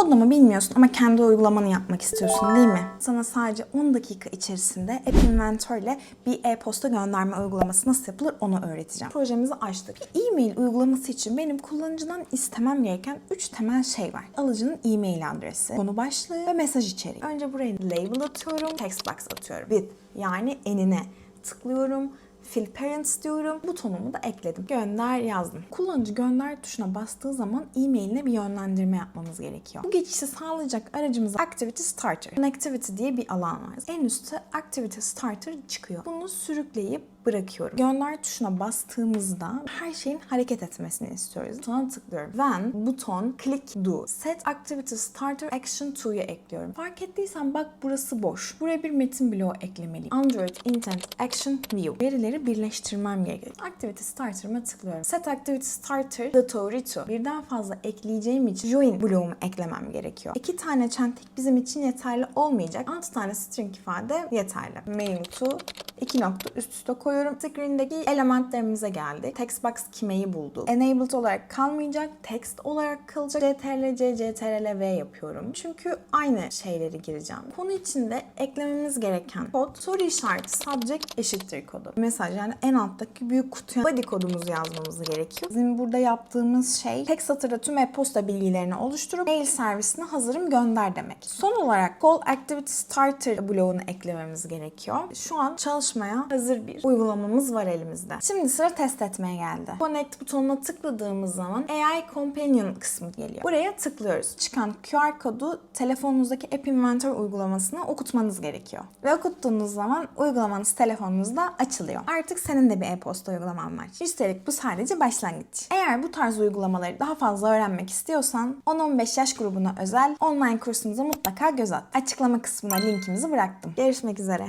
Kodlama bilmiyorsun ama kendi uygulamanı yapmak istiyorsun değil mi? Sana sadece 10 dakika içerisinde App Inventor ile bir e-posta gönderme uygulaması nasıl yapılır onu öğreteceğim. Projemizi açtık. Bir e-mail uygulaması için benim kullanıcıdan istemem gereken 3 temel şey var. Alıcının e-mail adresi, konu başlığı ve mesaj içeriği. Önce buraya label atıyorum, text box atıyorum. With yani enine tıklıyorum. Fill Parents diyorum. Butonumu da ekledim. Gönder yazdım. Kullanıcı gönder tuşuna bastığı zaman e-mailine bir yönlendirme yapmamız gerekiyor. Bu geçişi sağlayacak aracımız Activity Starter. Connectivity diye bir alan var. En üstte Activity Starter çıkıyor. Bunu sürükleyip bırakıyorum. Gönder tuşuna bastığımızda her şeyin hareket etmesini istiyoruz. Butona tıklıyorum. When buton click do. Set activity starter action to'yu ekliyorum. Fark ettiysen bak burası boş. Buraya bir metin bloğu eklemeliyim. Android intent action view. Verileri birleştirmem gerekiyor. Activity starter'ıma tıklıyorum. Set activity starter the to. Birden fazla ekleyeceğim için join bloğumu eklemem gerekiyor. İki tane çentik bizim için yeterli olmayacak. 6 tane string ifade yeterli. Main to iki nokta üst üste koyuyorum. Screen'deki elementlerimize geldik. Text box kimeyi bulduk. Enabled olarak kalmayacak. Text olarak kalacak. CTRL C, CTRL V yapıyorum. Çünkü aynı şeyleri gireceğim. Konu içinde eklememiz gereken kod soru işareti subject eşittir kodu. Mesaj yani en alttaki büyük kutuya body kodumuzu yazmamız gerekiyor. Bizim burada yaptığımız şey tek satırda tüm e-posta bilgilerini oluşturup mail servisine hazırım gönder demek. Son olarak call activity starter bloğunu eklememiz gerekiyor. Şu an çalışmaya hazır bir uygulamamız var elimizde. Şimdi sıra test etmeye geldi. Connect butonuna tıkladığımız zaman AI Companion kısmı geliyor. Buraya tıklıyoruz. Çıkan QR kodu telefonunuzdaki App Inventor uygulamasına okutmanız gerekiyor. Ve okuttuğunuz zaman uygulamanız telefonunuzda açılıyor. Artık senin de bir e-posta uygulaman var. Üstelik bu sadece başlangıç. Eğer bu tarz uygulamaları daha fazla öğrenmek istiyorsan 10-15 yaş grubuna özel online kursumuza mutlaka göz at. Açıklama kısmına linkimizi bıraktım. Görüşmek üzere.